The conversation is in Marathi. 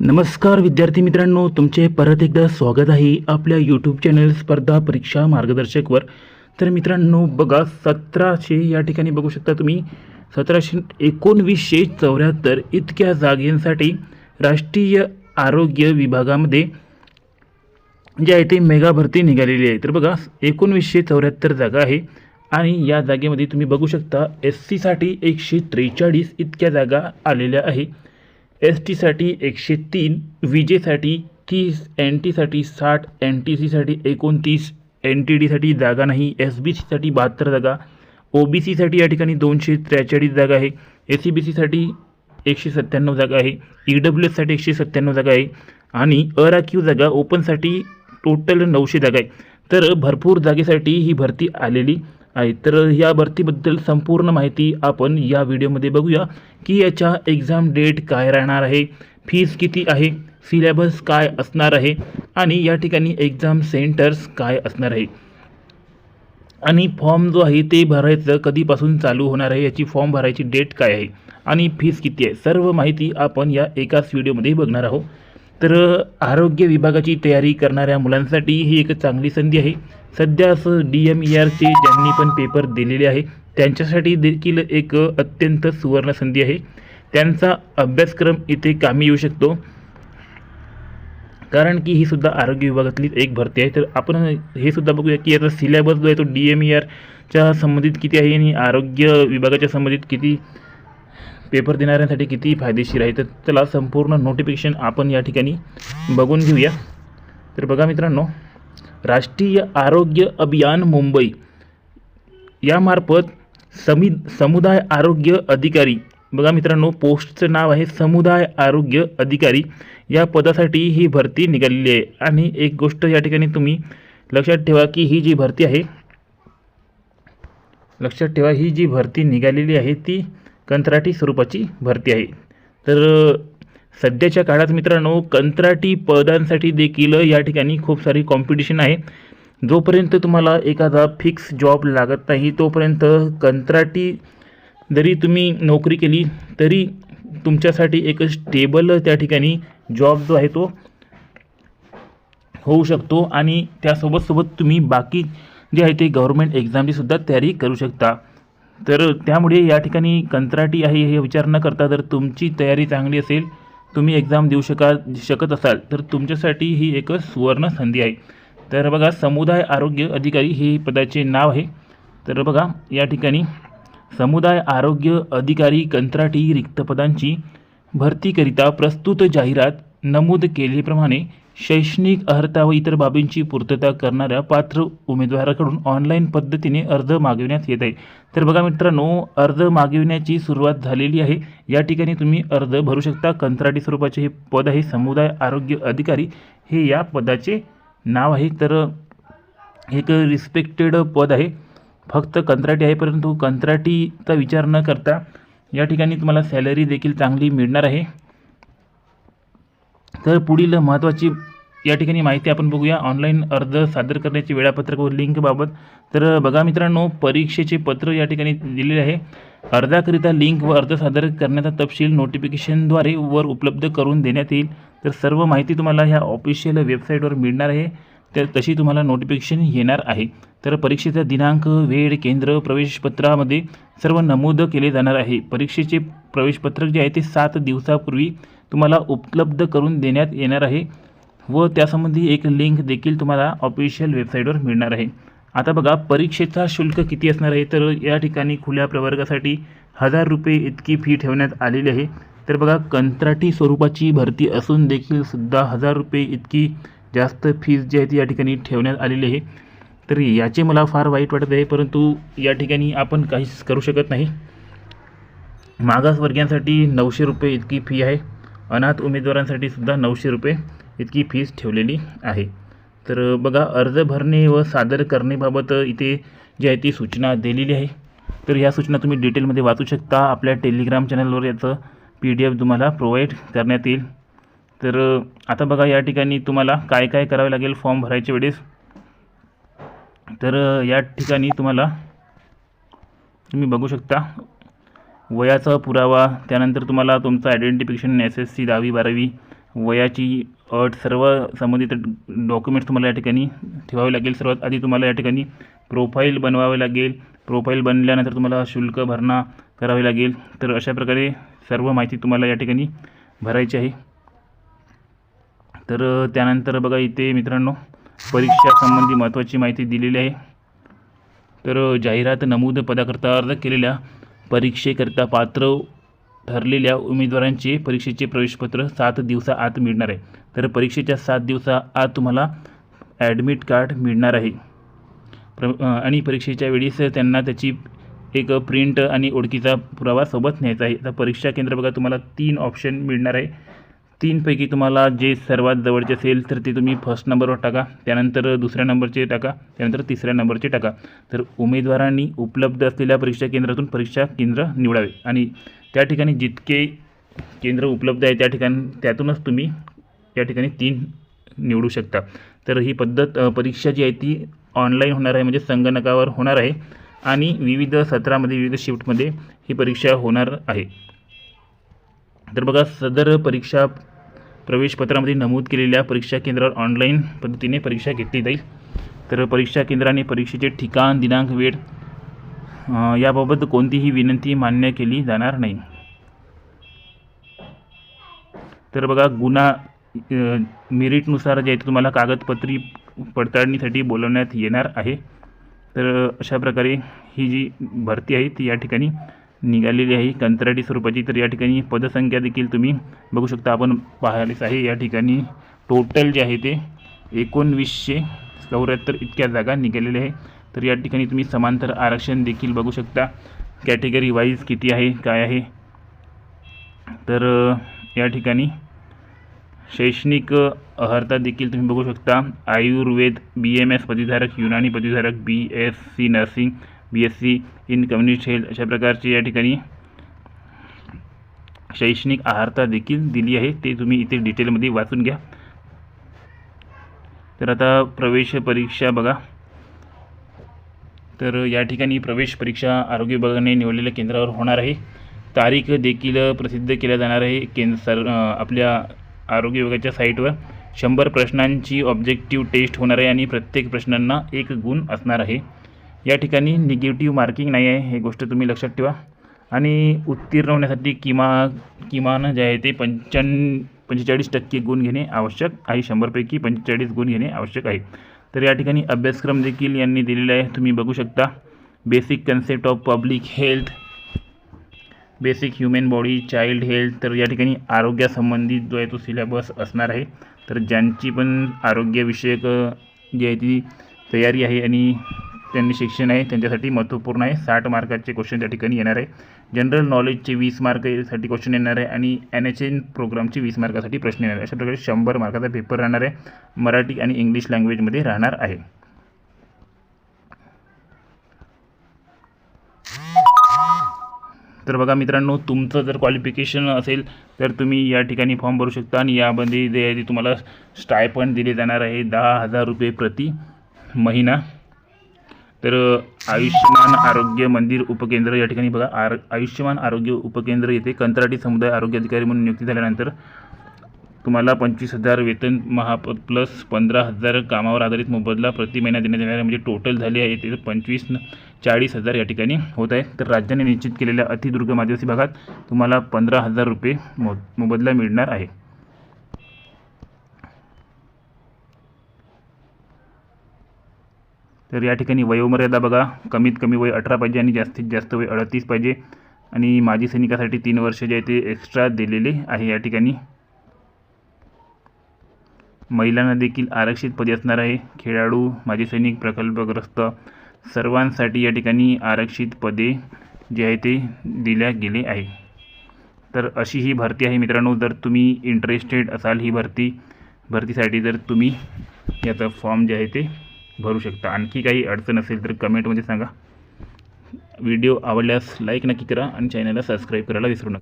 नमस्कार विद्यार्थी मित्रांनो तुमचे परत एकदा स्वागत आहे आपल्या यूट्यूब चॅनल स्पर्धा परीक्षा मार्गदर्शकवर तर मित्रांनो बघा सतराशे या ठिकाणी बघू शकता तुम्ही. सतराशे एकोणवीसशे चौऱ्याहत्तर इतक्या जागेंसाठी राष्ट्रीय आरोग्य विभागामध्ये जे आहे ते मेगा भरती निघालेली आहे. तर बघा एकोणवीसशे चौऱ्याहत्तर जागा आहे आणि या जागेमध्ये तुम्ही बघू शकता एस सीसाठी एकशे त्रेचाळीस इतक्या जागा आलेल्या आहे. एस टीसाठी एकशे तीन विजेसाठी तीस एन टीसाठी साठ एन टी सीसाठी एकोणतीस एन टी डीसाठी जागा नाही एस बी सीसाठी बहात्तर जागा ओ बी सीसाठी या ठिकाणी दोनशे त्रेचाळीस जागा आहे ए सी बी सीसाठी एकशे सत्त्याण्णव जागा आहे ई डब्ल्यू एससाठी एकशे सत्त्याण्णव जागा आहे आणि अराखीव जागा ओपनसाठी टोटल नऊशे जागा आहे. तर भरपूर जागेसाठी ही भरती आलेली आहे. तर या भरतीबद्दल संपूर्ण माहिती आपण या व्हिडिओमध्ये बघूया की याच्या एक्झाम डेट काय राहणार आहे फीज किती आहे सिलेबस काय असणार आहे आणि या ठिकाणी एक्झाम सेंटर्स काय असणार आहे. आणि फॉर्म जो आहे ते भरायचं कधीपासून चालू होणार आहे याची फॉर्म भरायची डेट काय आहे आणि फीज किती आहे सर्व माहिती आपण या एकाच व्हिडिओमध्ये बघणार आहोत. तर आरोग्य विभागाची तयारी करणाऱ्या मुलांसाठी ही एक चांगली संधी आहे. सध्या असं डी एम ई आरचे ज्यांनी पण पेपर दिलेले आहे त्यांच्यासाठी देखील एक अत्यंत सुवर्ण संधी आहे. त्यांचा अभ्यासक्रम इथे कामी येऊ शकतो. कारण की ही सुद्धा आरोग्य विभागातलीच एक भरती आहे. तर आपण हे सुद्धा बघूया की याचा सिलेबस जो आहे तो डी एम ई आरच्या संबंधित किती आहे आणि आरोग्य विभागाच्या संबंधित किती पेपर देणाऱ्यांसाठी किती फायदेशीर आहे. तर त्याला संपूर्ण नोटिफिकेशन आपण या ठिकाणी बघून घेऊया. तर बघा मित्रांनो राष्ट्रीय आरोग्य अभियान मुंबई. यामार्फत समी समुदाय आरोग्य अधिकारी. बघा मित्रांनो पोस्टचं नाव आहे समुदाय आरोग्य अधिकारी. या पदासाठी ही भरती निघालेली आहे. आणि एक गोष्ट या ठिकाणी तुम्ही लक्षात ठेवा की ही जी भरती आहे लक्षात ठेवा ही जी भरती निघालेली आहे ती कंत्राटी स्वरूपाची भरती आहे. तर सध्याच्या काळात मित्रांनो कंत्राटी पदांसाठी देखील या ठिकाणी खूप सारी कॉम्पिटिशन आहे. जोपर्यंत तुम्हाला एखादा फिक्स जॉब लागत नाही तोपर्यंत कंत्राटी जरी तुम्ही नोकरी केली तरी तुमच्यासाठी एक स्टेबल त्या ठिकाणी जॉब जो आहे तो होऊ शकतो आणि त्यासोबत सोबत तुम्ही बाकी जे आहे ते गव्हर्मेंट एक्झामची सुद्धा तयारी करू शकता. तर त्यामुळे या ठिकाणी कंत्राटी आहे हे विचार न करता जर तुमची तयारी चांगली असेल तुम्ही एक्झाम देऊ शका शकत असाल तर तुमच्यासाठी ही एक सुवर्ण संधी आहे. तर बघा समुदाय आरोग्य अधिकारी हे पदाचे नाव आहे. तर बघा या ठिकाणी समुदाय आरोग्य अधिकारी कंत्राटी रिक्तपदांची भरतीकरिता प्रस्तुत जाहिरात नमूद केल्याप्रमाणे शैक्षणिक अर्हता व इतर बाबींची पूर्तता करणाऱ्या पात्र उमेदवाराकडून ऑनलाईन पद्धतीने अर्ज मागविण्यात येत आहे. तर बघा मित्रांनो अर्ज मागविण्याची सुरुवात झालेली आहे. या ठिकाणी तुम्ही अर्ज भरू शकता. कंत्राटी स्वरूपाचे हे पद आहे. समुदाय आरोग्य अधिकारी हे या पदाचे नाव आहे. तर एक रिस्पेक्टेड पद आहे. फक्त कंत्राटी आहे परंतु कंत्राटीचा विचार न करता या ठिकाणी तुम्हाला सॅलरी देखील चांगली मिळणार आहे. तर पुढील महत्त्वाची या ठिकाणी माहिती आपण बघूया. ऑनलाईन अर्ज सादर करण्याचे वेळापत्रक व लिंकबाबत तर बघा मित्रांनो परीक्षेचे पत्र या ठिकाणी दिलेले आहे. अर्जाकरिता लिंक व अर्ज सादर करण्याचा तपशील नोटिफिकेशनद्वारे वर उपलब्ध करून देण्यात येईल. तर सर्व माहिती तुम्हाला ह्या ऑफिशियल वेबसाईटवर मिळणार आहे. तर तशी तुम्हाला नोटिफिकेशन येणार आहे. तर परीक्षेचा दिनांक वेळ केंद्र प्रवेशपत्रामध्ये सर्व नमूद केले जाणार आहे. परीक्षेचे प्रवेशपत्रक जे आहे ते सात दिवसापूर्वी तुम्हाला उपलब्ध करून देण्यात येणार आहे व त्यासंबंधी एक लिंक देखील तुम्हाला ऑफिशियल वेबसाईटवर मिळणार आहे. आता बघा परीक्षेचा शुल्क किती असणार आहे? तर या ठिकाणी खुल्या प्रवर्गासाठी हजार रुपये इतकी फी ठेवण्यात आलेली आहे. तर बघा कंत्राटी स्वरूपाची भरती असून देखील सुद्धा हजार रुपये इतकी जास्त फीज जी आहे ती या ठिकाणी ठेवण्यात आलेली आहे. तर याचे मला फार वाईट वाटत आहे परंतु या ठिकाणी आपण काहीच करू शकत नाही. मागासवर्गीयांसाठी नऊशे रुपये इतकी फी आहे. अनाथ उमेदवारांसाठी सुद्धा नऊशे रुपये इतकी फीस ठेवलेली आहे. तर बघा अर्ज भरणे व सादर करणेबाबत इथे जी आहे ती सूचना दिलेली आहे. तर ह्या सूचना तुम्ही डिटेलमध्ये वाचू शकता. आपल्या टेलिग्राम चॅनलवर याचं पी डी एफ तुम्हाला प्रोव्हाइड करण्यात येईल. तर आता बघा या ठिकाणी तुम्हाला काय काय करावे लागेल? फॉर्म भरायच्या वेळेस. तर या ठिकाणी तुम्हाला तुम्ही बघू शकता. वयाचा पुरावा त्यानंतर तुम्हाला तुमचं आयडेंटिफिकेशन एस एस सी दहावी बारावी वयाची अट सर्व संबंधित डॉक्युमेंट्स तुम्हाला या ठिकाणी ठेवावे लागेल. सर्वात आधी तुम्हाला या ठिकाणी प्रोफाईल बनवावे लागेल. प्रोफाईल बनल्यानंतर तुम्हाला शुल्क भरणा करावे लागेल. तर अशा प्रकारे सर्व माहिती तुम्हाला या ठिकाणी भरायची आहे. तर त्यानंतर बघा इथे मित्रांनो परीक्षासंबंधी महत्त्वाची माहिती दिलेली आहे. तर जाहिरात नमूद पदाकरता अर्ज केलेल्या परीक्षेकरिता पात्र ठरलेल्या उमेदवारांचे परीक्षेचे प्रवेशपत्र सात दिवसाआत मिळणार आहे. तर परीक्षेच्या सात दिवसाआत तुम्हाला ॲडमिट कार्ड मिळणार आहे. प्र आणि परीक्षेच्या वेळेस त्यांना त्याची एक प्रिंट आणि ओळखीचा पुरावा सोबत न्यायचा आहे. तर परीक्षा केंद्र बघा तुम्हाला तीन ऑप्शन मिळणार आहे. तीनपैकी तुम्हाला जे सर्वात जवळचे असेल तर ते तुम्ही फर्स्ट नंबरवर टाका. त्यानंतर दुसऱ्या नंबरचे टाका. त्यानंतर तिसऱ्या नंबरचे टाका. तर उमेदवारांनी उपलब्ध असलेल्या परीक्षा केंद्रातून परीक्षा केंद्र निवडावे. आणि त्या ठिकाणी जितके केंद्र उपलब्ध आहे त्या ठिकाणी त्यातूनच तुम्ही या ठिकाणी तीन निवडू शकता. तर ही पद्धत परीक्षा जी आहे ती ऑनलाईन होणार आहे म्हणजे संगणकावर होणार आहे. आणि विविध सत्रामध्ये विविध शिफ्टमध्ये ही परीक्षा होणार आहे. तर बघा सदर परीक्षा प्रवेशपत्रामध्ये नमूद केलेल्या परीक्षा केंद्रावर ऑनलाईन पद्धतीने परीक्षा घेतली जाईल. तर परीक्षा केंद्राने परीक्षेचे ठिकाण दिनांक वेळ याबाबत कोणतीही विनंती मान्य केली जाणार नाही. तर बघा गुन्हा मेरिटनुसार जे आहे ते तुम्हाला कागदपत्री पडताळणीसाठी बोलवण्यात येणार आहे. तर अशा प्रकारे ही जी भरती आहे ती या ठिकाणी निघालेली आहे. कंत्राटी स्वरूपाची तर या ठिकाणी पदसंख्या देखील तुम्ही बघू शकता. आपण पाहायलाच आहे या ठिकाणी टोटल जे आहे ते एकोणवीसशे चौऱ्याहत्तर इतक्या जागा निघालेल्या आहे. तर या ठिकाणी तुम्ही समांतर आरक्षण देखील बघू शकता. कॅटेगरी वाईज किती आहे काय आहे? तर या ठिकाणी शैक्षणिक अर्हता देखील तुम्ही बघू शकता. आयुर्वेद बी एम एस पदवीधारक Unani पदवीधारक B S C nursing B S C in community health अशा प्रकारची या ठिकाणी शैक्षणिक आहारता देखील दिली आहे. ते तुम्ही इथे डिटेलमध्ये वाचून घ्या. तर आता प्रवेश परीक्षा बघा. तर या ठिकाणी प्रवेश परीक्षा आरोग्य विभागाने निवडलेल्या केंद्रावर होणार आहे. तारीख देखील प्रसिद्ध केल्या जाणार आहे. केंद्र सर आपल्या आरोग्य विभागाच्या साईटवर शंभर प्रश्नांची ऑब्जेक्टिव्ह टेस्ट होणार आहे आणि प्रत्येक प्रश्नांना एक गुण असणार आहे. या ठिकाणी निगेटिव्ह मार्किंग नाही आहे हे गोष्ट तुम्ही लक्षात ठेवा. आणि उत्तीर्ण होण्यासाठी किमा किमान जे आहे ते पंच्याण् पंचेचाळीस टक्के गुण घेणे आवश्यक आहे. शंभरपैकी पंचेचाळीस गुण घेणे आवश्यक आहे. तर या ठिकाणी अभ्यासक्रम देखील यांनी दिलेला आहे. तुम्ही बघू शकता basic concept of public health basic human body child health तर या ठिकाणी आरोग्यासंबंधित जो आहे तो सिलेबस असणार आहे. तर ज्यांची पण आरोग्यविषयक जी आहे ती तयारी आहे आणि त्यांनी शिक्षण आहे त्यांच्यासाठी महत्त्वपूर्ण आहे. साठ मार्काचे क्वेश्चन त्या ठिकाणी येणार आहे. जनरल नॉलेजचे वीस मार्कसाठी क्वेश्चन येणार आहे आणि एन एच एन प्रोग्रामचे वीस मार्कासाठी प्रश्न येणार आहे. अशा प्रकारे शंभर मार्काचा पेपर राहणार आहे. मराठी आणि इंग्लिश लँग्वेजमध्ये राहणार आहे. तर बघा मित्रांनो तुमचं जर क्वालिफिकेशन असेल तर तुम्ही या ठिकाणी फॉर्म भरू शकता आणि यामध्ये जे आहे ते तुम्हाला स्टायपंड दिले जाणार आहे. दहा हजार रुपये प्रति महिना. तर आयुष्यमान आरोग्य मंदिर उपकेंद्र या ठिकाणी बघा. आर आयुष्यमान आरोग्य उपकेंद्र येथे कंत्राटी समुदाय आरोग्य अधिकारी म्हणून नियुक्ती झाल्यानंतर तुम्हाला पंचवीस हजार वेतन महा प्लस पंधरा हजार कामावर आधारित मोबदला प्रति महिना देण्यात येणार आहे म्हणजे टोटल झाले आहे ते पंचवीस चाळीस हजार या ठिकाणी होत आहे. तर राज्याने निश्चित केलेल्या अतिदुर्गम आदिवासी भागात तुम्हाला पंधरा हजार रुपये मो मोबदला मिळणार आहे. तर या ठिकाणी वयोमर्यादा बघा. कमीत कमी वय अठरा पाहिजे आणि जास्तीत जास्त वय अडतीस पाहिजे. आणि माजी सैनिकासाठी तीन वर्ष जे आहे ते एक्स्ट्रा दिलेले आहे या ठिकाणी. महिलांना देखील आरक्षित पदे असणार आहे. खेळाडू माजी सैनिक प्रकल्पग्रस्त सर्वांसाठी या ठिकाणी आरक्षित पदे जे आहे ते दिल्या गेले आहे. तर अशी ही भरती आहे मित्रांनो. जर तुम्ही इंटरेस्टेड असाल ही भरती भरतीसाठी जर तुम्ही याचा फॉर्म जे आहे ते भरू शकता. आणखी काही अडचण असेल तर कमेंटमध्ये सांगा. व्हिडिओ आवडल्यास लाईक नक्की करा आणि चॅनलला सबस्क्राईब करायला विसरू नका.